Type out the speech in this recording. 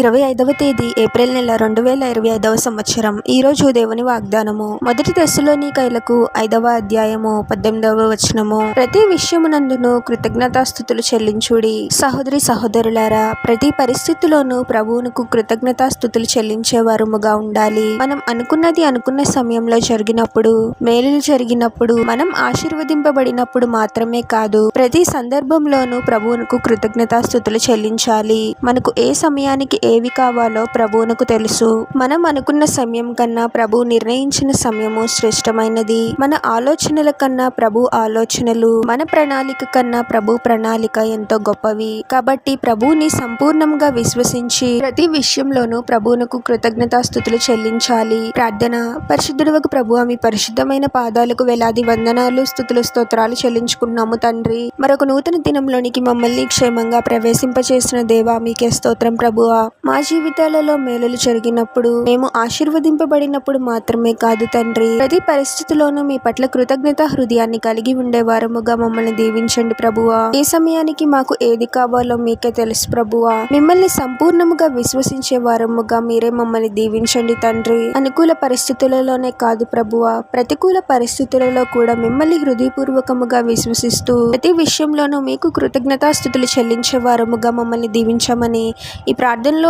ఇరవై ఐదవ తేదీ ఏప్రిల్ నెల రెండు వేల ఇరవై ఐదవ సంవత్సరం. ఈరోజు దేవుని వాగ్దానము. మొదటి దశలోని కైలకు ఐదవ అధ్యాయము పద్దెనిమిదవ వచనము. ప్రతి విషయమునందును కృతజ్ఞతాస్థుతులు చెల్లించుడి. సహోదరి సహోదరులారా ప్రతి పరిస్థితిలోనూ ప్రభువునకు కృతజ్ఞతాస్థుతులు చెల్లించేవారుముగా ఉండాలి. మనం అనుకున్నది అనుకున్న సమయంలో జరిగినప్పుడు మేలులు జరిగినప్పుడు మనం ఆశీర్వదింపబడినప్పుడు మాత్రమే కాదు ప్రతి సందర్భంలోనూ ప్రభువునకు కృతజ్ఞతాస్థుతులు చెల్లించాలి. మనకు ఏ సమయానికి ఏవి కావాలో ప్రభువునకు తెలుసు. మనం అనుకున్న సమయం కన్నా ప్రభు నిర్ణయించిన సమయము శ్రేష్టమైనది. మన ఆలోచనల కన్నా ప్రభు ఆలోచనలు మన ప్రణాళిక కన్నా ప్రభు ప్రణాళిక ఎంతో గొప్పవి. కాబట్టి ప్రభువుని సంపూర్ణంగా విశ్వసించి ప్రతి విషయంలోనూ ప్రభువునకు కృతజ్ఞతాస్థుతులు చెల్లించాలి. ప్రార్థన పరిశుద్ధుడవకు ప్రభు మీ పరిశుద్ధమైన పాదాలకు వేలాది వందనాలు స్థుతులు స్తోత్రాలు చెల్లించుకున్నాము తండ్రి. మరొక నూతన దినంలోనికి మమ్మల్ని క్షేమంగా ప్రవేశింపచేసిన దేవా మీకే స్తోత్రం ప్రభువా. మా జీవితాలలో మేలులు జరిగినప్పుడు మేము ఆశీర్వదింపబడినప్పుడు మాత్రమే కాదు తండ్రి. ప్రతి పరిస్థితిలోనూ మీ పట్ల కృతజ్ఞత హృదయాన్ని కలిగి ఉండేవారముగా మమ్మల్ని దీవించండి ప్రభువా. ఏ సమయానికి మాకు ఏది కావాలో మీకే తెలుసు ప్రభువా. మిమ్మల్ని సంపూర్ణముగా విశ్వసించే వారముగా మీరే మమ్మల్ని దీవించండి తండ్రి. అనుకూల పరిస్థితులలోనే కాదు ప్రభువా. ప్రతికూల పరిస్థితులలో కూడా మిమ్మల్ని హృదయపూర్వకముగా విశ్వసిస్తూ ప్రతి విషయంలోనూ మీకు కృతజ్ఞతాస్థుతులు చెల్లించే వారముగా మమ్మల్ని దీవించమని ఈ ప్రార్థనలో